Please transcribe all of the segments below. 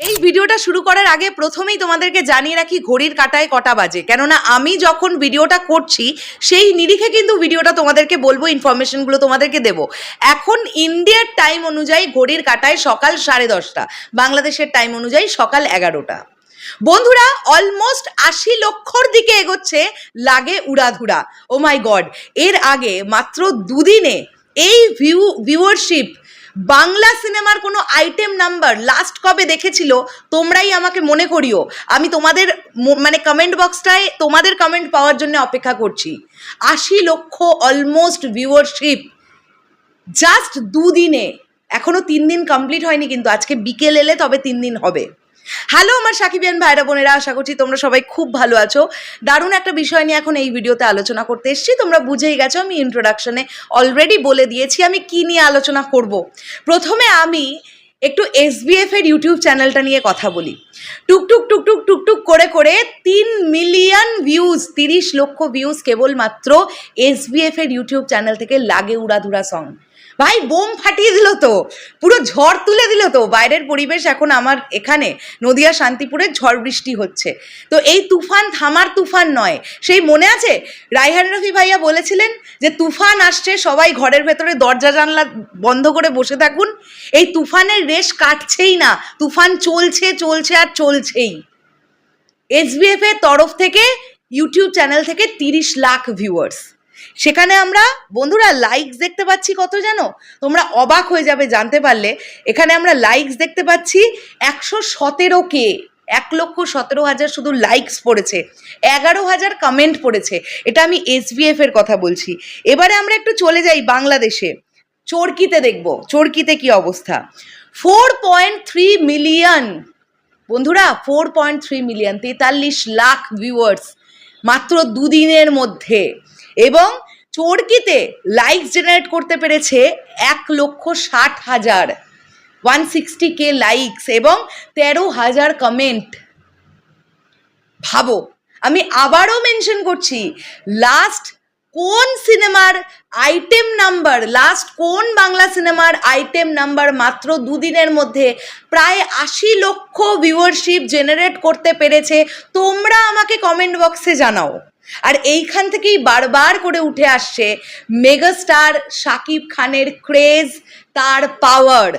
এই ভিডিওটা শুরু করার আগে প্রথমেই তোমাদেরকে জানিয়ে রাখি, ঘড়ির কাটায় কটা বাজে। কেননা আমি যখন ভিডিওটা করছি, সেই নিরিখে কিন্তু ভিডিওটা তোমাদেরকে বলব, ইনফরমেশনগুলো তোমাদেরকে দেব। এখন ইন্ডিয়ার টাইম অনুযায়ী ঘড়ির কাটায় সকাল সাড়ে দশটা, বাংলাদেশের টাইম অনুযায়ী সকাল এগারোটা। বন্ধুরা অলমোস্ট আশি লক্ষর দিকে এগোচ্ছে, লাগে উড়াধুরা। ও মাই গড এর আগে মাত্র দুদিনে এই ভিউ ভিউয়ারশিপ বাংলা সিনেমার কোনো আইটেম নাম্বার লাস্ট কবে দেখেছিল, তোমরাই আমাকে মনে করিও। আমি তোমাদের মানে কমেন্ট বক্সটায় তোমাদের কমেন্ট পাওয়ার জন্য অপেক্ষা করছি। আশি লক্ষ অলমোস্ট ভিউয়ারশিপ জাস্ট দুদিনে। এখনও তিন দিন কমপ্লিট হয়নি কিন্তু আজকে বিকেল এলে তবে তিন দিন হবে। হ্যালো আমার সাকিবিয়ান ভাইরা বোনেরা, আশা করছি তোমরা সবাই খুব ভালো আছো। দারুণ একটা বিষয় নিয়ে এখন এই ভিডিওতে আলোচনা করতে এসেছি। তোমরা বুঝেই গেছো, আমি ইন্ট্রোডাকশনে অলরেডি বলে দিয়েছি আমি কি নিয়ে আলোচনা করব। প্রথমে আমি একটু এসবিএফ এর ইউটিউব চ্যানেলটা নিয়ে কথা বলি। টুকটুক টুকটুক টুকটুক করে করে তিন মিলিয়ন ভিউজ তিরিশ লক্ষ ভিউজ কেবলমাত্র এসবিএফ এর ইউটিউব চ্যানেল থেকে লাগে উড়াধুরা সং ভাই, বোম ফাটিয়ে দিল তো। পুরো ঝড় তুলে দিল তো। বাইরের পরিবেশ এখন আমার এখানে, নদিয়া, শান্তিপুরে ঝড় বৃষ্টি হচ্ছে। তো এই তুফান থামার তুফান নয়। সেই মনে আছে? রাইহান রফি ভাইয়া বলেছিলেন যে, তুফান আসছে, সবাই ঘরের ভেতরে দরজা, জানলা বন্ধ করে বসে থাকুন। এই তুফানের রেশ কাটছেই না। তুফান চলছে চলছে আর চলছেই। এসবিএফ এর তরফ থেকে, ইউটিউব চ্যানেল থেকে তিরিশ লাখ ভিউয়ার্স সেখানে আমরা, বন্ধুরা লাইকস দেখতে পাচ্ছি কত জানো? তোমরা অবাক হয়ে যাবে জানতে পারলে। এখানে আমরা লাইকস দেখতে পাচ্ছি একশো সতেরো কে। এক লক্ষ সতেরো হাজার শুধু লাইকস পড়েছে। এগারো হাজার কমেন্ট পড়েছে। এটা আমি এসবিএফ এর কথা বলছি। এবারে আমরা একটু চলে যাই বাংলাদেশে। চরকিতে দেখব। চরকিতে কি অবস্থা? ফোর পয়েন্ট থ্রি মিলিয়ন বন্ধুরা ফোর পয়েন্ট থ্রি মিলিয়ন তেতাল্লিশ লাখ ভিউয়ার্স মাত্র দুদিনের মধ্যে। এবং চরকিতে লাইক জেনারেট করতে পেরেছে এক লক্ষ ষাট হাজার। ওয়ান সিক্সটি কে লাইকস এবং তেরো হাজার কমেন্ট ভাবো, আমি আবারও মেনশন করছি লাস্ট কোন সিনেমার আইটেম নাম্বার লাস্ট কোন বাংলা সিনেমার আইটেম নাম্বার মাত্র দুদিনের মধ্যে? প্রায় আশি লক্ষ ভিউয়ারশিপ জেনারেট করতে পেরেছে। তোমরা আমাকে কমেন্ট বক্সে জানাও। আর এইখান থেকেই বারবার করে উঠে আসছে, মেগাস্টার শাকিব খানের ক্রেজ তার পাওয়ার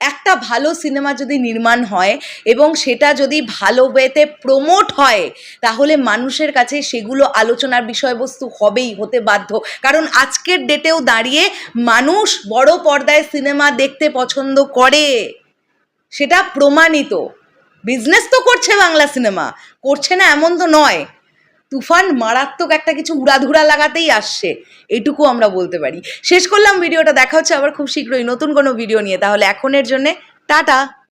একটা ভালো সিনেমা যদি নির্মাণ হয় এবং সেটা যদি ভালো ওয়েতে প্রমোট হয়, তাহলে মানুষের কাছে সেগুলো আলোচনার বিষয়বস্তু হবেই, হতে বাধ্য। কারণ আজকের ডেটেও দাঁড়িয়ে মানুষ বড় পর্দায় সিনেমা দেখতে পছন্দ করে। সেটা প্রমাণিত। বিজনেস তো করছে বাংলা সিনেমা। করছে না এমন তো নয়। তুফান মারাত্মক একটা কিছু উড়াধুরা লাগাতেই আসছে, এটুকু আমরা বলতে পারি। শেষ করলাম, ভিডিওটা দেখা হচ্ছে আবার খুব শীঘ্রই নতুন কোনো ভিডিও নিয়ে। তাহলে এখনের জন্যে টাটা।